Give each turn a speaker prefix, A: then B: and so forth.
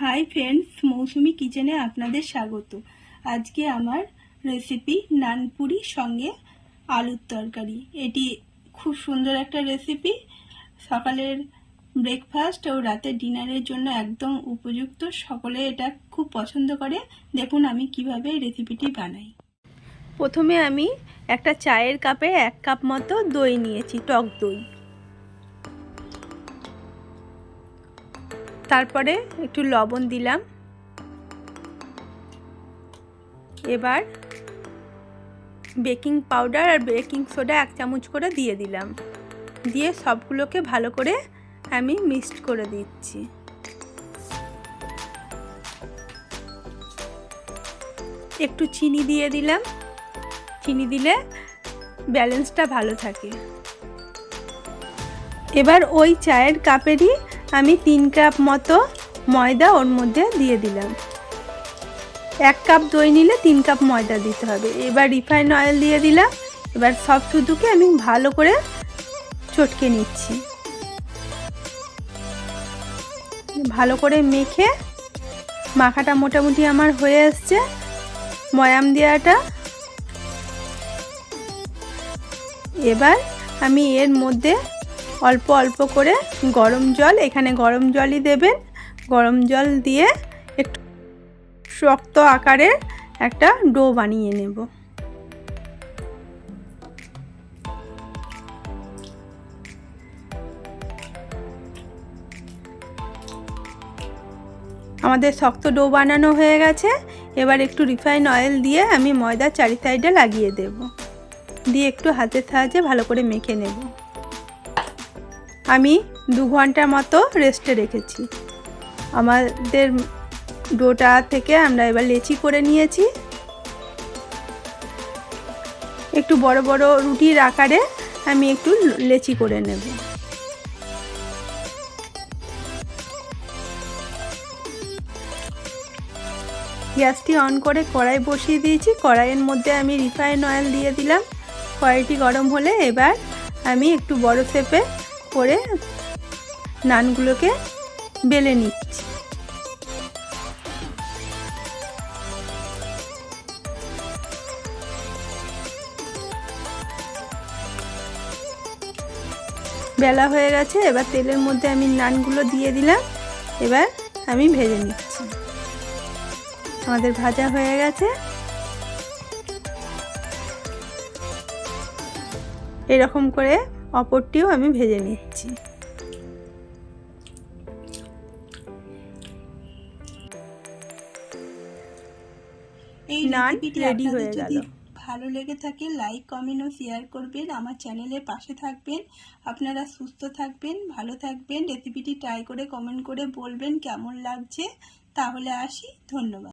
A: Hi friends মৌসুমি কিচেনে আপনাদের স্বাগত। আজকে আমার রেসিপি নানপুরি সঙ্গে আলুর তরকারি। এটি খুব সুন্দর একটা রেসিপি সকালের ব্রেকফাস্ট ও রাতের ডিনারের জন্য একদম উপযুক্ত। সকলে এটা খুব পছন্দ করে। দেখুন আমি কীভাবে রেসিপিটি বানাই। প্রথমে আমি একটা চায়ের কাপে এক কাপ মতো দই নিয়েছি, টক দই। তারপরে একটু লবণ দিলাম। এবার বেকিং পাউডার আর বেকিং সোডা এক চামচ করে দিয়ে দিলাম। দিয়ে সবগুলোকে ভালো করে আমি মিক্সড করে দিচ্ছি। একটু চিনি দিয়ে দিলাম। চিনি দিলে ব্যালেন্সটা ভালো থাকে। এবার ওই চায়ের কাপেরই আমি তিন কাপ মতো ময়দা ওর মধ্যে দিয়ে দিলাম। এক কাপ দই নিলে তিন কাপ ময়দা দিতে হবে। এবার রিফাইন অয়েল দিয়ে দিলাম। এবার সব শুধুকে আমি ভালো করে চটকে নিচ্ছি। ভালো করে মেখে মাখাটা মোটামুটি আমার হয়ে এসছে। ময়াম দেওয়াটা। এবার আমি এর মধ্যে অল্প অল্প করে গরম জল, এখানে গরম জলই দেবেন। গরম জল দিয়ে একটু শক্ত আকারের একটা ডো বানিয়ে নেব। আমাদের শক্ত ডো বানানো হয়ে গেছে। এবার একটু রিফাইন অয়েল দিয়ে আমি ময়দা চারি সাইডে লাগিয়ে দেব। দিয়ে একটু হাতের সাহায্যে ভালো করে মেখে নেব। আমি দু ঘণ্টার মতো রেস্টে রেখেছি। আমাদের ডোটা থেকে আমরা এবার লেচি করে নিয়েছি। একটু বড় বড় রুটির আকারে আমি একটু লেচি করে নেব। গ্যাসটি অন করে কড়াই বসিয়ে দিয়েছি। কড়াইয়ের মধ্যে আমি রিফাইন অয়েল দিয়ে দিলাম। কড়াইটি গরম হলে এবার আমি একটু বড় শেপে করে নানগুলোকে বেলে নিচ্ছি। বেলা হয়ে গেছে, এবার তেলের মধ্যে আমি নানগুলো দিয়ে দিলাম, এবার আমি ভেজে নিচ্ছি। আমাদের ভাজা হয়ে গেছে। এরকম করে অপরটিও আমি ভেজে নিচ্ছি।
B: এই
A: নান
B: আপনাদের
A: হয়ে
B: যদি
A: গেল।
B: ভালো লেগে থাকে লাইক কমেন্ট ও শেয়ার করবেন। আমার চ্যানেলের পাশে থাকবেন। আপনারা সুস্থ থাকবেন ভালো থাকবেন। রেসিপিটি ট্রাই করে কমেন্ট করে বলবেন কেমন লাগছে। তাহলে আসি। ধন্যবাদ।